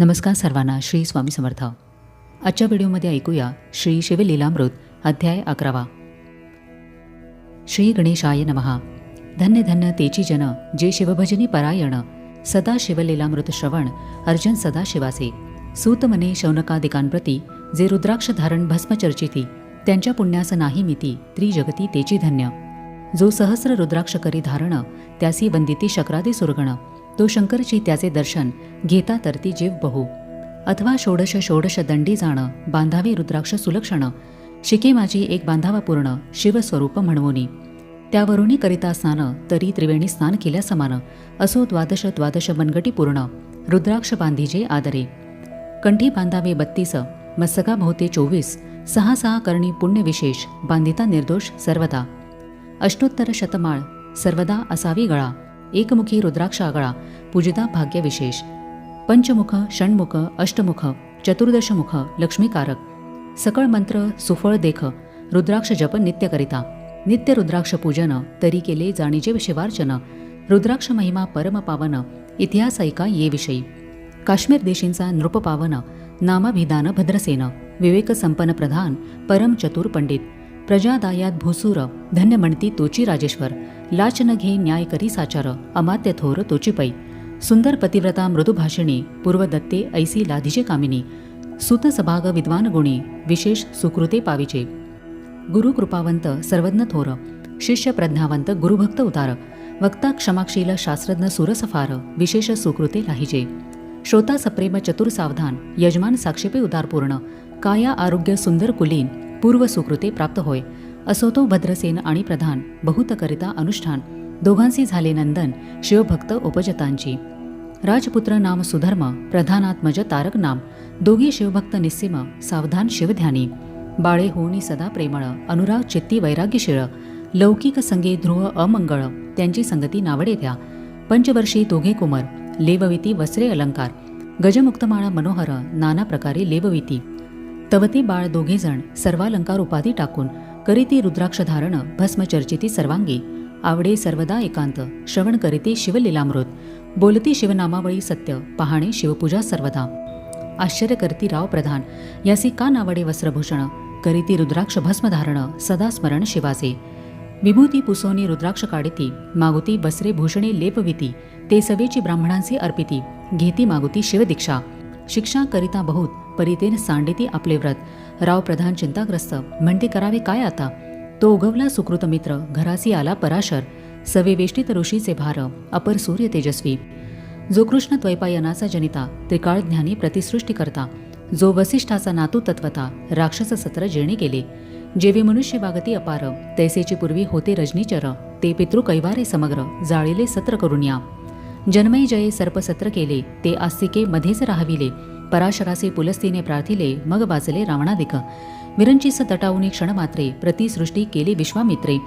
नमस्कार सर्वांना श्री स्वामी समर्थ. आजच्या व्हिडिओमध्ये ऐकूया श्री शिवलीलामृत अध्याय अकरावा. श्री गणेशाय नमहा धन्य धन्य तेची जन जे शिवभजनी परायण सदा शिवलीलामृत श्रवण अर्जन सदा शिवाचे सूतमने शौनकादिकांप्रती जे रुद्राक्ष धारण भस्म चर्चिती त्यांच्या पुण्यास नाही मिती त्रिजगती तेची धन्य. जो सहस्र रुद्राक्ष करी धारण त्यासी वंदिती शक्रादी सुरगण. तो शंकरची त्याचे दर्शन घेता तर ती जीव बहु. अथवा षोडश षोडश दंडी जाण बांधावे रुद्राक्ष सुलक्षण शिके माझी एक बांधावापूर्ण शिवस्वरूप म्हणवोनी. त्यावरूनही करिता स्नान तरी त्रिवेणी स्नान केल्या समान असो द्वादश द्वादश मनगटी पूर्ण रुद्राक्ष बांधीजे आदरे. कंठी बांधावे बत्तीस मस्तका भोवते चोवीस सहा सहा करणी पुण्यविशेष बांधिता निर्दोष सर्वदा. अष्टोत्तर शतमाळ सर्वदा असावी गळा. एकमुखी रुद्राक्ष आगळा पूजिता भाग्यविशेष पंचमुख षण्मुख अष्टमुख चतुर्दशमुख लक्ष्मीकारक सकळ मंत्र सुफळ देख रुद्राक्ष जप नित्यकरिता नित्य रुद्राक्ष पूजन तरी केले जाणीजे शिवार्चन रुद्राक्ष महिमा परम पावन इतिहास ऐका ये विषयी काश्मीर देशींचा नृपपावन नामाभिधान भद्रसेन विवेक संपन्न प्रधान परम चतुर पंडित प्रजादायात भूसूर धन्य म्हणती तोची राजेश्वर लाचन घे न्याय करी साचार अमात्य थोर तोचीपै सुंदर पतिव्रता मृदुभाषिणी पूर्वदत्ते ऐसी लाधीचे कामिनी सुत सभाग विद्वान गुणी विशेष सुकृते पाविचे। गुरु कृपावंत सर्वज्ञ थोर शिष्य प्रज्ञावंत गुरुभक्त उतार वक्ता क्षमाक्षील शास्त्रज्ञ सुरसफार विशेष सुकृते लाहिजे। श्रोता सप्रेम चतुर सावधान यजमान साक्षेपे उदारपूर्ण काया आरोग्य सुंदर कुलीन पूर्व सुकृते प्राप्त होय. असो तो भद्रसेन आणि प्रधान बहुतकरिता अनुष्ठान. दोघांशी झाले नंदन शिवभक्त उपजतांची. राजपुत्र नाम सुधर्म प्रधानात्मज तारक नाम. दोघी शिवभक्त निस्सिम सावधान शिवध्यानी. बाळे होणी सदा प्रेमळ अनुराग चित्ती वैराग्यशीळ. लौकिक संगे ध्रुव अमंगळ त्यांची संगती नावडे द्या. पंचवर्षी दोघे कुमार लेवविती वस्त्रे अलंकार. गजमुक्तमाळा मनोहर नाना प्रकारे लेवविती. तवती बाळ दोघेजण सर्वालंकार उपाधी टाकून करीती रुद्राक्ष धारण भस्मचर्चिती सर्वांगी. आवडे सर्वदा एकांत श्रवण करीते शिवलीलामृत बोलती शिवनामावळी सत्य पाहणे शिवपूजा सर्वदा. आश्चर्य करती राव प्रधान यासी का नावडे वस्त्रभूषण करीती रुद्राक्ष भस्मधारण सदा स्मरण शिवाचे विभूती पुसोनी रुद्राक्ष काढिती मागुती बसरे भूषणे लेपविती ते सवेची ब्राह्मणांचे अर्पिती घेती मागुती शिवदीक्षा. शिक्षा करिता बहुत परितेन सांडिती आपले व्रत. राव प्रधान चिंताग्रस्त म्हणते करावे काय आता? तो उगवला सुकृत मित्र घरासी आला पराशर. सवेवेष्टित ऋषीचे भार अपर सूर्य तेजस्वी. जो कृष्ण द्वैपायनाचा जनिता त्रिकाळ ज्ञानी प्रतिसृष्टी करता. जो वसिष्ठाचा नातू तत्वता राक्षस सत्र जेणे केले. जेवे मनुष्य वागती अपार तैसेची पूर्वी होते रजनीचर. ते पितृ कैवारे समग्र जाळीले सत्र करून या जन्मय जये सर्पसत्र केले ते आस्तिके मध्येच राहविले. पराशरासे पुलस्तीने प्रार्थिले मग वाचले रावणादिक. विरंचीस तटावनी क्षणमात्रे प्रतिसृष्टी केली विश्वामित्रे.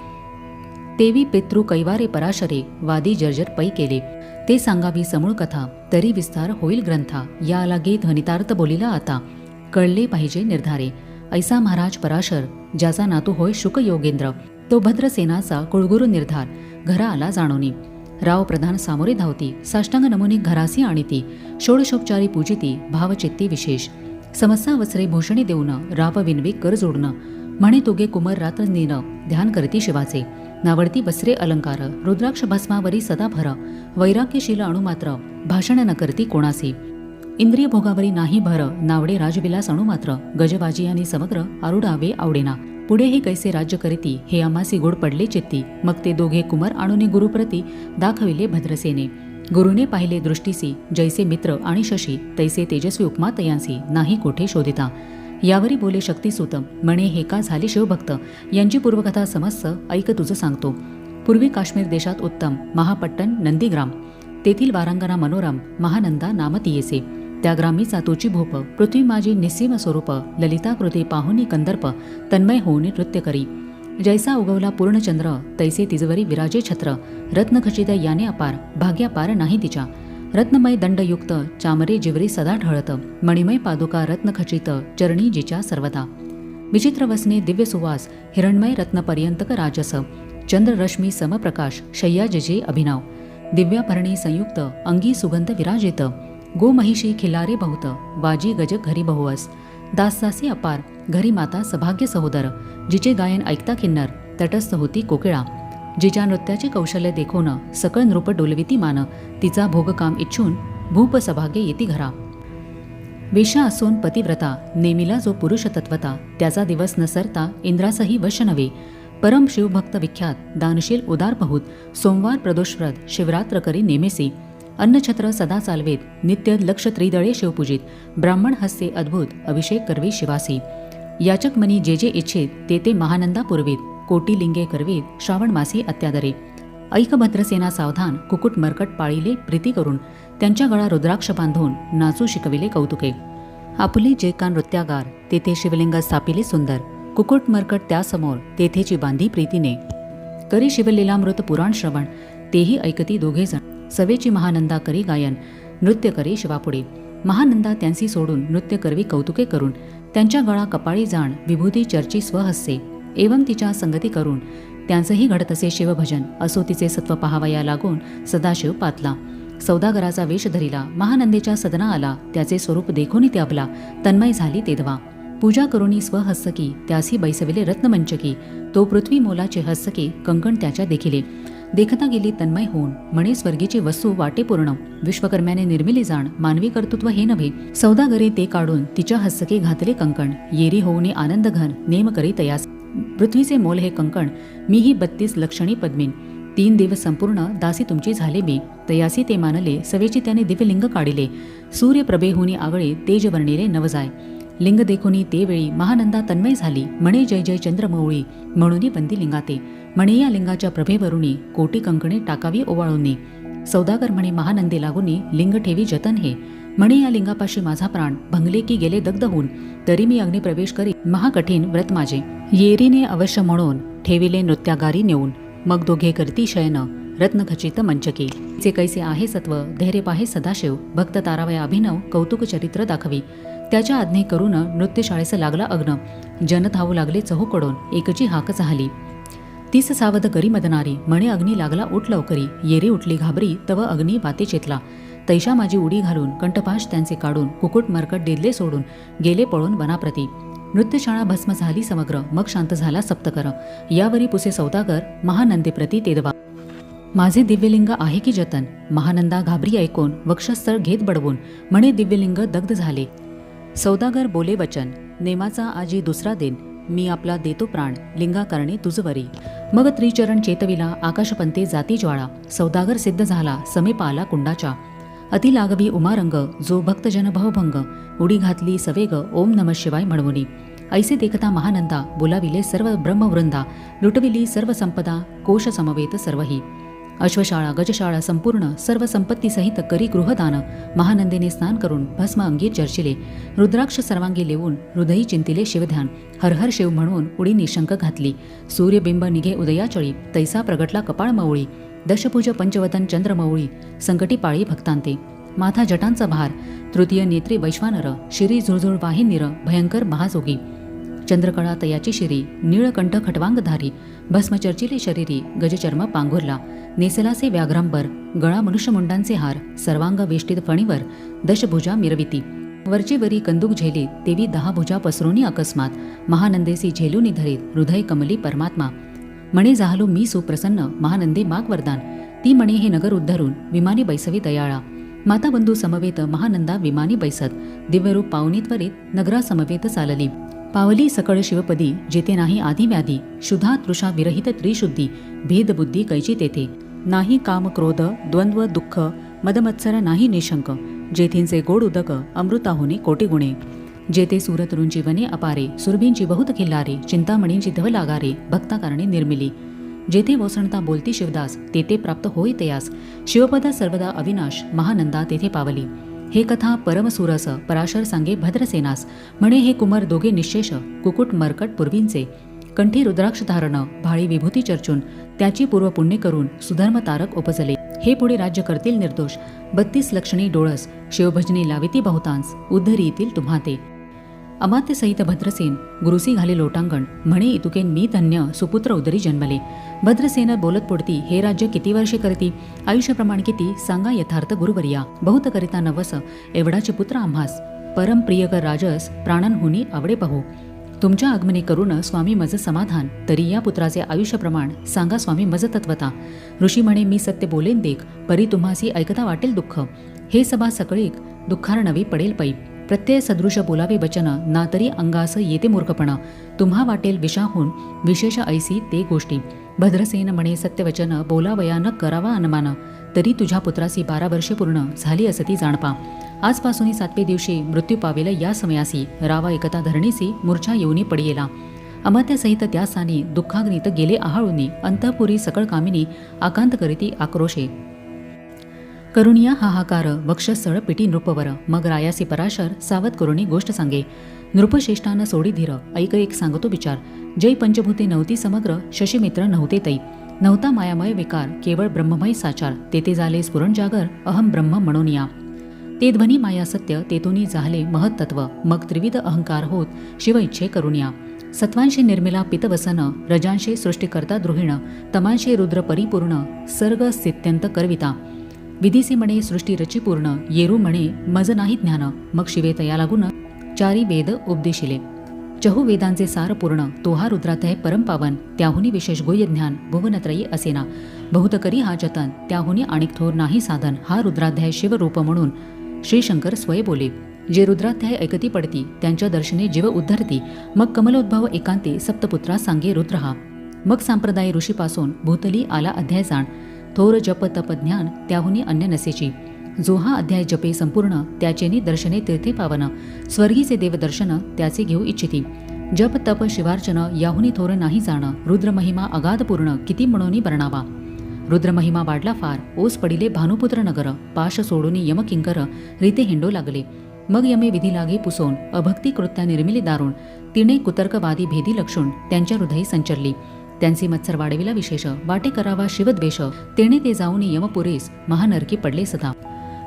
तेवी पितृ कैवारे पराशरे वादी जर्जर पै केले. ते सांगावी समूळ कथा तरी विस्तार होईल ग्रंथा या लागे ध्वनितार्थ बोलिला आता. कळले पाहिजे निर्धारे. ऐसा महाराज पराशर ज्याचा नातू होय शुक योगेंद्र तो भद्रसेनाचा कुळगुरु निर्धार घरा आला जाणवणी राव प्रधान सामोरे धावती साष्टांग नमुनी घरासी आणीती षोडशोपचारी पूजिती भावचित्ती विशेष. समस्या वस्त्रे भूषणी देऊन राव विनवे कर जोडणं. म्हणे तुगे कुमर रात्र नीन ध्यान करती शिवाचे. नावडती वस्त्रे अलंकार रुद्राक्ष भस्मावरी सदा भर वैराग्यशील अणुमात्र भाषण न करती कोणासी. इंद्रिय भोगावरी नाही भर नावडे राजविलास अणुमात्र गजबाजी आणि समग्र आरुडावे आवडेना. पुढे हे कैसे राज्य करीती हे आम्हासी गोड पडले चित्ती. मग ते दोघे कुमार आणूने गुरुप्रती दाखविले भद्रसेने. गुरुने पाहिले दृष्टीसी जैसे मित्र आणि शशी तैसे तेजस्वी उपमा तयांसी नाही कोठे शोधिता. यावरी बोले शक्तीसूत म्हणे हे का झाले शिवभक्त? यांची पूर्वकथा समस्त ऐक तुझं सांगतो. पूर्वी काश्मीर देशात उत्तम महापट्टण नंदीग्राम. तेथील वारांगना मनोरम महानंदा नामतीयेसे. त्याग्रामी चातुची भोप भूप पृथ्वी माझी निस्सीम स्वरूप ललिताकृती पाहुनी कंदर्प तन्मय होऊन नृत्य करी जैसा उगवला पूर्णचंद्र तैसे तिजवरी विराजे छत्र. रत्नखचित याने अपार भाग्यापार नाही तिच्या. रत्नमय दंडयुक्त चामरे जिवरी सदा ढळत. मणिमय पादुका रत्नखचित चरणी जिच्या सर्वदा. विचित्र वसने दिव्य सुवास हिरणमय रत्नपर्यंतक राजस. चंद्ररश्मी समप्रकाश शय्या अभिनाव अभिनव. दिव्याभरणी संयुक्त अंगी सुगंध विराजित. गो महिषी खिलारे बहुत बाजी गजक घरी बहुवस. दासदासी अपार घरी माता सभाग्य सहोदर. जिचे गायन ऐकता किन्नर तटस्थ होती कोकिळा. जिच्या नृत्याचे कौशल्य देखून सकळ नृप डोलविती मान तिचा भोगकाम इच्छून भूप सभाग्य येती घरा. वेश्या असून पतिव्रता नेमिला जो पुरुष तत्वता त्याचा दिवस नसरता इंद्रासही वश नव्हे. परम शिवभक्त विख्यात दानशील उदार बहुत सोमवार प्रदोषव्रत शिवरात्र करी नेमेसी. अन्नछत्र सदा चालवेत नित्य लक्ष त्रिदळे शिवपूजित ब्राह्मण हस्ते अद्भुत अभिषेक करवी शिवासी. याचक मनी जे जे इच्छित ते ते महानंदा पुरवीत कोटी लिंगे करवीत श्रावण मासी अत्यादरे. ऐक भद्रसेना सावधान कुकुट मरकट पाळीले प्रीती करून त्यांच्या गळा रुद्राक्ष बांधून नाचू शिकविले कौतुके. आपले जे का नृत्यागार तेथे शिवलिंग स्थापिले सुंदर. कुकुट मरकट त्यासमोर तेथेची बांधी प्रीतीने. करी शिवलीलामृत पुराण श्रवण तेही ऐकती दोघे जण सवेची महानंदा करी गायन नृत्य करी शिवापुढे. महानंदा त्यांची सोडून नृत्य करवी कौतुके करून त्यांच्या गळा कपाळी जाण विभूती चर्ची स्वहस्ते एवं तिच्या संगती करून त्यांचंही घडत असे शिवभजन असो तिचे सत्व पहावया लागून सदाशिव पातला. सौदागराचा वेश धरिला महानंदेच्या सदना आला त्याचे स्वरूप देखून ते आपला तन्मय झाली तेदवा. पूजा करुणी स्वहस्तकी त्यासी बैसविले रत्नमंचकी तो पृथ्वी मोलाचे हस्तकी कंकण त्याच्या देखिले. देखता गेली तन्मय होऊन म्हणे स्वर्गीची वस्तू वाटे पूर्ण विश्वकर्म्याने निर्मिली जाण मानवी कर्तृत्व हे नव्हे. सौदागरी ते काढून तिच्या हस्तके घातले कंकण येरी होऊने आनंद घन नेम करी तयास. पृथ्वीचे मोल हे कंकण मीही बत्तीस लक्षणी पद्मीन. तीन दिवस संपूर्ण दासी तुमची झाले मी तयासी ते मानले सवेची त्याने दिव्यलिंग काढिले. सूर्यप्रभेहुनी आवळे तेज वर्णिले नवजाय. लिंग देखुनी ते वेळी महानंदा तन्मय झाली म्हणे जय जय चंद्रमौळी म्हणून बंदी लिंगाते. म्हणे या लिंगाच्या प्रभेवरुणी कोटी कंकणे टाकावी ओवाळूनी. सौदागर म्हणे महानंदे लागुनी लिंग ठेवी जतन हे. म्हणे या लिंगापाशी माझा प्राण भंगले की गेले दग्ध होऊन. तरी मी अग्निप्रवेश करी महाकठीण व्रत माझे. येरीने अवश्य म्हणून ठेविले नृत्यागारी नेऊन. मग दोघे करती शयन रत्नखचित मंचकी. जे कैसे आहे सत्व धैर्य पाहे सदाशिव. भक्त तारावया अभिनव कौतुक चरित्र दाखवी. त्याच्या आज्ञे करून नृत्यशाळेस लागला अग्न. जन धावू लागले चहूकडून. एकची हाक झाली तीस सावध करी मदनारी म्हणे अग्नी लागला उठ लवकरी. येरी उठली घाबरी तव अग्नी वाते चेतला. तैशा माझी उडी घालून कंठपाश त्यांचे काढून कुकुट मरकट डेदले सोडून गेले पळून वनाप्रती. नृत्यशाळा भस्म झाली समग्र मग शांत झाला सप्तकर. यावरी पुसे सौदागर महानंदेप्रती तेदवा. माझे दिव्यलिंग आहे की जतन? महानंदा घाबरी ऐकून वक्षस्थळ घेत बडवून म्हणे दिव्यलिंग दग्ध झाले. सौदागर बोले वचन नेमाचा आजी दुसरा दिन. मी आपला देतो प्राण लिंगा करणे तुझवरी. मग त्रिचरण चेतविला आकाशपंते जाती ज्वाळा सौदागर सिद्ध झाला समीप आला कुंडाच्या. अति लागवी उमारंग जो भक्तजन भवभंग उडी घातली सवेग ओम नम शिवाय म्हणवणी ऐसे देखता महानंदा बोलाविले सर्व ब्रह्मवृंदा लुटविली सर्व संपदा कोश समवेत सर्वही. अश्वशाळा गजशाळा संपूर्ण सर्व संपत्तीसहित करी गृहदान महानंदेने स्नान करून भस्म अंगी चर्चिले. रुद्राक्ष सर्वांगी लेवून हृदयी चिंतिले शिवध्यान. हरहर शिव म्हणून उडी निशंक घातली. सूर्यबिंब निघे उदयाचळी. तैसा प्रगटला कपाळ मवळी. दशभुज पंचवतन चंद्रमौळी संकटी पाळी भक्तांते. माथा जटांचा भार. तृतीय नेत्री वैश्वानर. शिरी झुळझुळ वाहिनीर. भयंकर महाजोगी. चंद्रकळा तयाची शिरी निळकंठ खटवांगधारी भस्मचर्चिले शरीरी गजचर्म पांघुरला नेसलासे व्याघ्रांबर गळा मनुष्यमुंडांचे हार सर्वांग वेष्टित फणीवर दशभुजा मिरविती. वरची वरी कंदूक झेली तेवी दहा भुजा पसरोनी अकस्मात महानंदेसी झेलूनी धरीत हृदय कमली परमात्मा. म्हणे जाहलो मी सुप्रसन्न महानंदे माग वरदान. ती म्हणे हे नगर उद्धरून विमानी बैसवी दयाळा. माता बंधू समवेत महानंदा विमानी बैसत दिव्यरूप पावनी त्वरित नगरासमवेत चालली. पावली सकळ शिवपदी जेथे नाही आधी व्याधी शुद्धा तृषा विरहित त्रिशुद्धी भेदबुद्धी कैची तेथे. नाही काम क्रोध द्वंद्व दुःख मदमत्सर नाही निशंक जेथींचे गोड उदक अमृताहुनी कोटी गुणे. जेथे सुरतरुंची वने अपारे सुरभींची बहुत खिल्लारे चिंतामणींची धव लागारे भक्ता कारणे निर्मिली. जेथे वसणता बोलती शिवदास तेथे प्राप्त होई तयास. शिवपदा सर्वदा अविनाश महानंदा तेथे पावली. हे कथा परमसुरस पराशर सांगे भद्रसेनास. म्हणे हे कुमार दोघे निशेष कुकुट मरकट पूर्वींचे. कंठी रुद्राक्ष धारण भाळी विभूती चर्चून त्याची पूर्वपुण्य करून सुधर्म तारक उपजले. हे पुढे राज्य करतील निर्दोष. बत्तीस लक्षणी डोळस शिवभजनी लाविती बहुतांस उद्धरी येतील तुम्हा ते अमात्य सहित भद्रसेन गुरुसी घाले लोटांगण म्हणे इतुकेन मी धन्य सुपुत्र उदरी जन्मले. भद्रसेन बोलत पुढती हे राज्य किती वर्षे करती? आयुष्यप्रमाण किती? सांगा यथार्थ गुरुवर्या. बहुत करिता नवस एवढाचे पुत्र आम्हास. परम प्रियकर राजस प्राणांहुनी आवडे पाहू. तुमच्या आगमने करून स्वामी मज समाधान. तरी या पुत्राचे आयुष्य प्रमाण सांगा स्वामी मज तत्वता. ऋषी म्हणे मी सत्य बोलेन देख परी तुम्हासी ऐकता वाटेल दुःख. हे सभा सकळीक दुःखार नवी पडेल पै. प्रत्यय सदृश बोलावे वचन ना तरी अंगास येते मूर्खपणा. तुम्हा वाटेल विषाहून विशेष ऐसी ते गोष्टी. भद्रसेन म्हणे सत्यवचन बोलावयानं करावा अनमान. तरी तुझ्या पुत्रासी बारा वर्षे पूर्ण झाली असती जाणपा. आजपासून सातवे दिवशी मृत्यू पावेल या समयासी. रावा एकता धरणीसी मूर्छा येऊनी पडियेला. अमात्यासहित त्या सानी दुःखाग्नीत गेले आहाळूनी. अंतपुरी सकळ कामिनी आकांत करीती आक्रोशे. करुणिया हाहाकार वक्षस्थळ पिटी नृपवर मग रायासी पराशर सावध करुणी गोष्ट सांगे. नृपश्रेष्ठानं सोडी धीर ऐक एक सांगतो विचार. जय पंचभूते नव्हती समग्र शशीमित्र नव्हते तै. नव्हता मायामय विकार केवळ ब्रह्ममय साचार. तेथे झाले स्फुरण जागर अहम ब्रह्म म्हणून या ते ध्वनी माया सत्य तेतुनी झाले महत्तत्व मग त्रिविध अहंकार होत शिव इच्छे करुण्या. सत्वांशी निर्मिला पितवसन रजांशी सृष्टिकर्ता द्रोहिण तमांशी रुद्र परिपूर्ण सर्ग स्थित्यंत करविता. विधीसे म्हणे सृष्टी रची पूर्ण येरू म्हणे मज नाही ज्ञान मग शिवे तया लागून चारी वेद उपदेशिले. चहु वेदांचे सार पूर्ण तो हा रुद्राध्याय परमपावन त्याहुनी विशेष गोय ज्ञान भुवनत्रयी असेना. बहुत करी हा जतन त्याहुनी आणिक थोर नाही साधन हा रुद्राध्याय शिवरूप म्हणून श्रीशंकर स्वय बोले. जे रुद्राध्याय ऐकती पडती त्यांच्या दर्शने जीव उद्धरती मग कमलोद्भव एकांते सप्तपुत्रा सांगे रुद्र हा मग सांप्रदाय ऋषीपासून भूतली आला अध्याय जाण थोर जप तप ज्ञान त्याहुनी अन्य नसेची. जो हा अध्याय जपे संपूर्ण त्याचेनी दर्शने तीर्थे पावन स्वर्गीचे देवदर्शन त्याचे घेऊ इच्छिती. जप तप शिवार्चन याहुनी थोर नाही जाणं. रुद्रमहिमा अगाध पूर्ण किती म्हणून वर्णावा रुद्रमहिमा वाढला फार ओस पडिले भानुपुत्र नगर. पाश सोडून यमकिंकर रीते हिंडो लागले. मग यमे विधी लागे पुसोन अभक्ती कृत्या निर्मिली दारुण. तिने कुतर्कवादी भेदी लक्षून त्यांच्या हृदयी संचरली. त्यांचे मत्सर वाढविला विशेष वाटे करावा शिवद्वेष तेने ते जाऊन यमपुरेस महानरकी पडले सदा.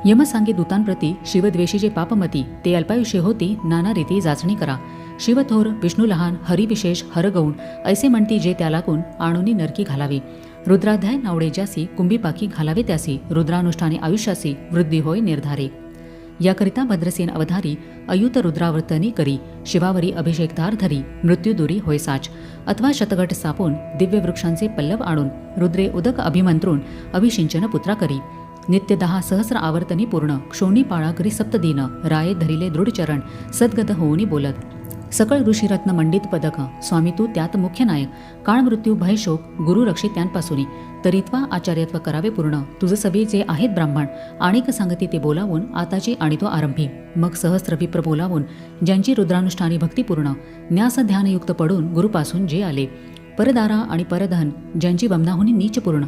यम सांगे दूतांप्रती शिवद्वेषीचे पापमती ते अल्पायुष्य होती नाना रीती जाचणी करा. शिवथोर विष्णू लहान हरिविशेष हरगौण ऐसे म्हणती जे त्या लागून आणुनी नरकी घालावी. रुद्राध्याय नावडे ज्यासी कुंभीपाकी घालावे त्यासी रुद्रानुष्ठाने आयुष्यासी वृद्धी होय निर्धारे. याकरिता भद्रसेन अवधारी अयुत रुद्रावर्तनी करी शिवावरी अभिषेकधार धरी मृत्यूदुरी होय साच. अथवा शतगट सापून दिव्य वृक्षांचे पल्लव आणून रुद्रे उदक अभिमंत्रून अभिषिंचन पुत्रा करी. नित्य दहा सहस्र आवर्तनी पूर्ण क्षोणी पाळा करी सप्तदिन राये धरिले दृढ चरण सद्गत होऊनी बोलत. सकळ ऋषीरत्न मंडित पदक. स्वामी तू त्यात मुख्य नायक. काळ मृत्यू भयशोक गुरुरक्षित गुरु रक्षित त्यांपासून तरीत्वा आचार्यत्व करावे पूर्ण. तुझं सभी जे आहेत ब्राह्मण. आणिक सांगती ते बोलावून आताची आणि तो आरंभी. मग सहस्रविप्र बोलावून ज्यांची रुद्रानुष्ठानी भक्तिपूर्ण न्यास ध्यानयुक्त पडून गुरुपासून जे आले. परदारा आणि परधन ज्यांची बमनाहुनी नीचपूर्ण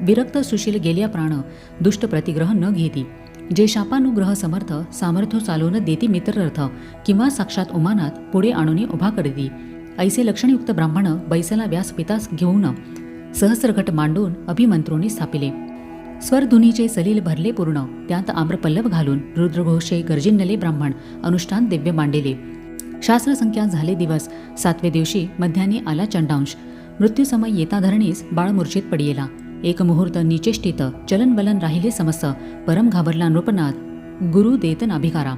विरक्त सुशील गेल्या प्राण दुष्ट प्रतिग्रह न घेती. जे शापानुग्रह समर्थ सामर्थ्य चालवून देती मित्ररथ किंवा साक्षात उमानात पुढे आणून उभा करती. ऐसे लक्षणयुक्त ब्राह्मण बैसला व्यासपितास घेऊन सहस्रघट मांडून अभिमंत्रोनी स्थापिले. स्वरधुनीचे सलील भरले पूर्ण त्यात आम्रपल्लव घालून रुद्रघोषे गर्जिन्नले ब्राह्मण अनुष्ठान दिव्य मांडिले. शास्त्रसंख्या झाले दिवस सातव्या दिवशी मध्याने आला चंडांश. मृत्यूसमय येता धरणीस बाळमूर्छित पडियेला. एक मुहूर्त निचेष्टित चलनवलन राहिले समस्त परम घाबरला नृपनाथ गुरु देतन अभिकारा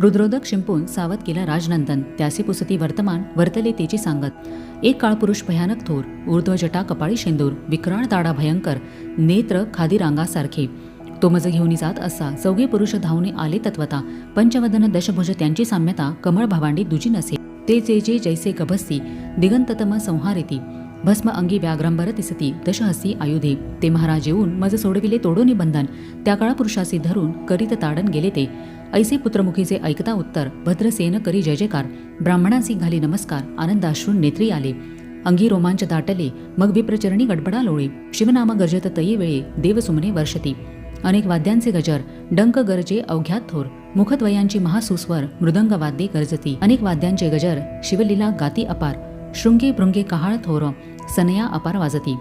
रुद्रोदक शिंपून सावध केला राजनंदन त्यासी पुसती वर्तमान वर्तले तेची सांगत. एक काळ पुरुष भयानक थोर ऊर्ध्वजटा कपाळी शेंदूर विक्राळ दाडा भयंकर नेत्र खादी रांगासारखे तो मज घेऊन जात असा चौघे पुरुष धावणे आले तत्वता पंचवदन दशभुज त्यांची साम्यता कमळ भावांडी दुजी नसे. ते जे जे जैसे गभस्ती दिगंततम संहारिती. भस्म अंगी व्याघ्रंबर दिसती. दशहस्ती आयुधे. ते महाराज येऊन मज सोडविले तोडोनी बंधन. त्या काळा पुरुषासी धरून करीत ताडन गेले ते. ऐसे पुत्रमुखीचे ऐकता उत्तर भद्रसेन करी जय जयकार. ब्राह्मणासी घाली नमस्कार. आनंदाश्रून नेत्री आले. अंगी रोमांच दाटले. मग विप्रचरणी गडबडा लोळे. शिवनाम गर्जत तये वेळे देवसुमने वर्षती. अनेक वाद्यांचे गजर डंक गरजे अवघ्यात थोर. मुखद्वयांची महासुस्वर मृदंग वाद्ये गरजती. अनेक वाद्यांचे गजर शिवलीला गाती अपार. शृंगे भृंगे कहाळ थोर सनया अपार वाजती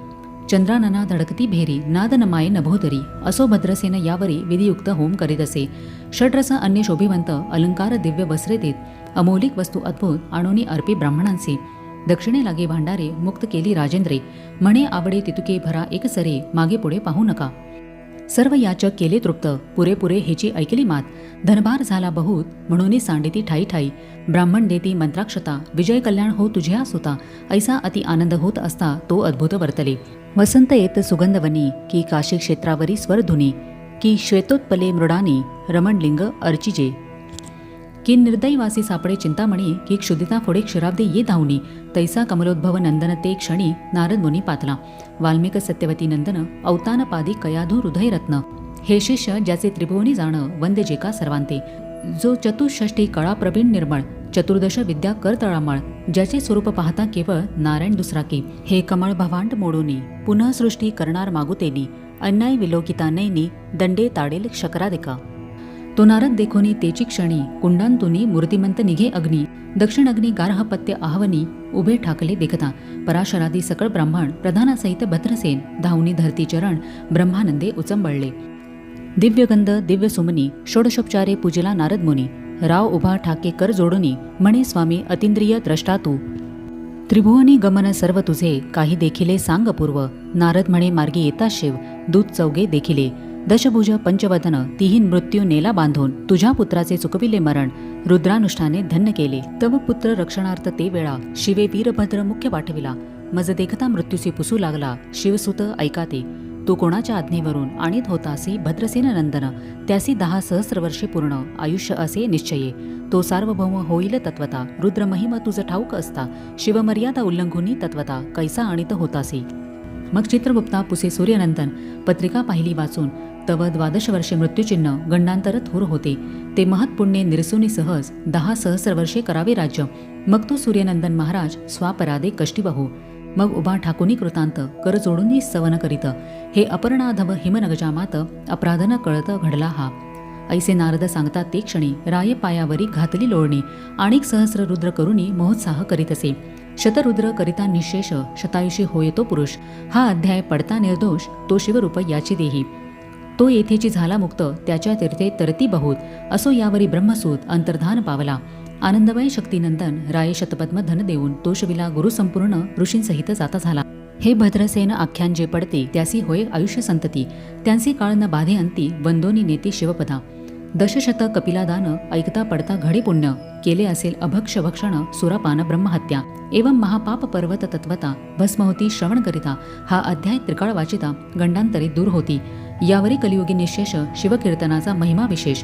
चंद्रानना धडकती भेरी नाद नमाये नभोदरी असो भद्रसेन यावरी विधियुक्त होम करीत असे षड्रस अन्य शोभिवंत अलंकार दिव्य वस्त्रे देत अमौलिक वस्तू अद्भुत आणोनी अर्पी ब्राह्मणांचे दक्षिणे लागे भांडारे मुक्त केली राजेंद्रे म्हणे आवडे तितुके भरा एक सरे मागे पुढे पाहू नका सर्व याचक केले तृप्त. पुरेपुरे हेची ऐकली मात. धनभार झाला बहुत म्हणून सांडिती ठाई ठाई. ब्राह्मण देती मंत्राक्षता. विजय कल्याण हो तुझ्या सुता. ऐसा अति आनंद होत असता तो अद्भुत वर्तले. वसंत येत सुगंधवनी. की काशी क्षेत्रावरी स्वरधुनी. की श्वेतोत्पले मृडानी. रमणलिंग अर्चिजे. की निर्दयवासी सापडे चिंतामणी. की क्षुदिता फोडे क्षीराब्दे ये धावनी. तैसा कमलोद्भव नंदन ते क्षणी नारद मुनी पातला. वाल्मिक सत्यवती नंदन अवतानपादी कयाधु कयाधू हृदयरत्न. हे शिष्य ज्याचे त्रिभुवनी जाणं वंदे सर्वांते. जो चतुष्षष्टी कळा प्रवीण निर्मळ चतुर्दश विद्या करतळामळ ज्याचे स्वरूप पाहता केवळ नारायण दुसरा की. हे कमळ भवांड मोडूनी पुनः सृष्टी करणार मागुतेनी अन्याय विलोकिता नैनी दंडे ताडेल शकरादिका तो नारद देखोनी तेची क्षणी कुंडांतुनी मूर्तिमंत निघे अग्नी दक्षिण अग्नी गार्हपत्य आहवनी उभे ठाकले देखता पराशरादी सकळ ब्राह्मण प्रधानासहित भद्रसेन धावनी धरती चरण ब्रह्मानंदे उचंबळले. दिव्यगंध दिव्य सुमनी षोडशोपचारे पूजला नारद मुनी राव उभा ठाके कर जोडुनी म्हणे स्वामी अतिंद्रिय द्रष्टा तू त्रिभुवनी गमन सर्व तुझे काही देखिले सांग पूर्व नारद म्हणे मार्गी येता शिव दूत चौगे देखिले. दशभुज पंचवदन तिहीन मृत्यू नेला बांधून. तुझ्या पुत्राचे चुकविले मरण. रुद्रानुष्ठाने धन्य केले. तव पुत्र रक्षणार्थ ते वेळा शिवे वीरभद्र मुख्य पाठविला. मज देखता मृत्यूचे पुसू लागला. शिवसुत ऐकाते. तू कोणाच्या आज्ञेवरून आणीत होतासी भद्रसेन नंदन. त्यासी दहा सहस्र वर्षे पूर्ण. आयुष्य असे निश्चये. तो सार्वभौम होईल तत्वता. रुद्र महिम तुझं ठाऊक असता. शिवमर्यादा उल्लंघुनी तत्वता. कैसा आणीत होतासी? मग चित्रगुप्ता पुसे सूर्यनंदन पत्रिका पाहिली वाचून तव द्वादश वर्षे मृत्यूचिन्ह गंडांतर थोर होते. ते महत्पुण्ये निरसुनी सहज दहा सहस्र वर्षे करावे राज्य. मग तो सूर्यनंदन महाराज स्वापरादे कष्टीबाहू. मग उभा ठाकुनी कृतांत कर जोडूनही सवन करीत. हे अपर्णाधव हिमनगजामात अपराधन कळत घडला हा. ऐसे नारद सांगतात ते क्षणी राय पायावरी घातली लोळणी. आणि सहस्र रुद्र करुणी महोत्साह करीत असे. शतरुद्र करिता निशेष शतायुषी होय तो पुरुष. हा अध्याय पडता निर्दोष तो शिवरूप याची देही तो येथेची झाला मुक्त त्याच्या तीर्थे तरती बहुत असो यावरी ब्रह्मसूत अंतर्धान पावला. आनंदमय शक्तीनंदन राय शतपद्म धन देऊन तोषविला गुरुसंपूर्ण ऋषींसहित जाता झाला. हे भद्रसेन आख्यान जे पडते त्यासी होय आयुष्य संतती. त्यांसी काळ न बाधे अंती वंदोनी नेते शिवपदा. दशशत कपिलादान ऐकता पडता घडी पुण्य केले असेल अभक्ष भक्षण सुरापान ब्रह्महत्या. एवं महापाप पर्वत तत्वता भस्म होती श्रवण करिता. हा अध्याय त्रिकाळ वाचिता गंडांतरी दूर होती. यावरी कलियुगी निशेष शिवकीर्तनाचा महिमा विशेष.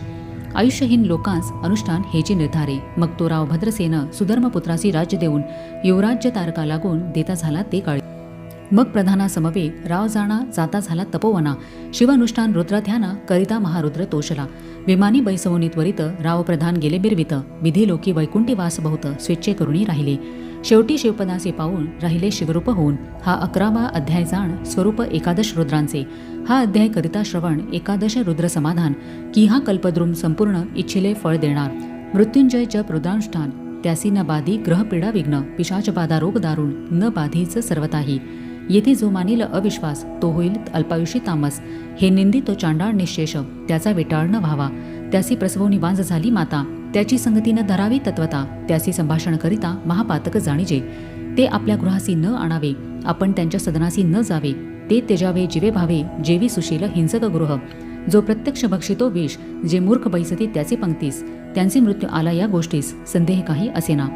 आयुष्यहीन लोकांस अनुष्ठान हेची निर्धारे. मग तो राव भद्रसेन सुधर्मपुत्रासी राज्य देऊन युवराज्य तारका लागून देता झाला ते काळी. मग प्रधाना समवे राव जाणा जाता झाला तपोवना. शिवानुष्ठान रुद्रध्यान करिता महारुद्र तोषला. विमानी बैसवनी त्वरित राव प्रधान गेले बिरवित. विधी लोकी वैकुंठी वास बहुत स्वेच्छे करुणी राहिले. शेवटी शिवपदाचे पाहून राहिले शिवरूप होऊन. हा अकरावा अध्याय जाण स्वरूप एकादश रुद्रांचे. हा अध्याय करिता श्रवण एकादश रुद्र समाधान की हा कल्पद्रुम संपूर्ण इच्छिले फळ देणार. मृत्युंजय जप रुद्रानुष्ठान त्यासी न बाधी ग्रहपीडा विघ्न पिशाच बाधा रोग दारुण न बाधीच सर्वताही. येथे जो मानिल अविश्वास तो होईल अल्पायुषी तामस. हे निंदी तो चांडाळ निशेष त्याचा विटाळ न व्हावा. त्यासी प्रसवोनी वांज झाली माता त्याची संगती न धरावी तत्वता त्यासी संभाषण करिता महापातक जाणीजे. ते आपल्या गृहासी न आणावे आपण त्यांच्या सदनासी न जावे. ते तेजावे जीवे भावे जेवी सुशील हिंसक गृह. जो प्रत्यक्ष भक्षितो विष जे मूर्ख बैसती त्याचे पंक्तीस. त्यांचे मृत्यू आला या गोष्टीस संदेह काही असेना.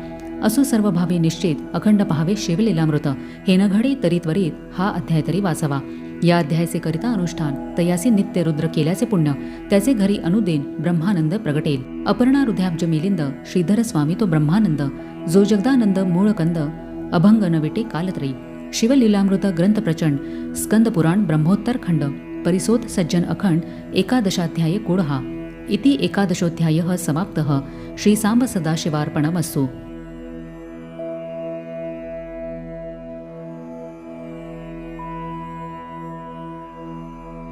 असो सर्व भावे निश्चित अखंड पहावे शेवलेला मृत. हे न घडे तरी त्वरित हा अध्याय तरी वाचावा. या अध्यायाचे करिता अनुष्ठान तयासी नित्य रुद्र केल्याचे पुण्य त्याचे घरी अनुदेन ब्रह्मानंद प्रगटेल. अपर्णा हृदयाब्ज मिलिंद श्रीधर स्वामी तो ब्रह्मानंद. जो जगदानंद मूळ कंद अभंग नविटे कालत्रयी. शिवलीलामृत ग्रंथ प्रचंड स्कंद पुराण ब्रह्मोत्तर खंड परिसोत सज्जन अखंड एकादशाध्याये कोडहा इति एकादशोध्यायः समाप्तः। श्रीसाम्ब सदाशिवार्पणमस्तु।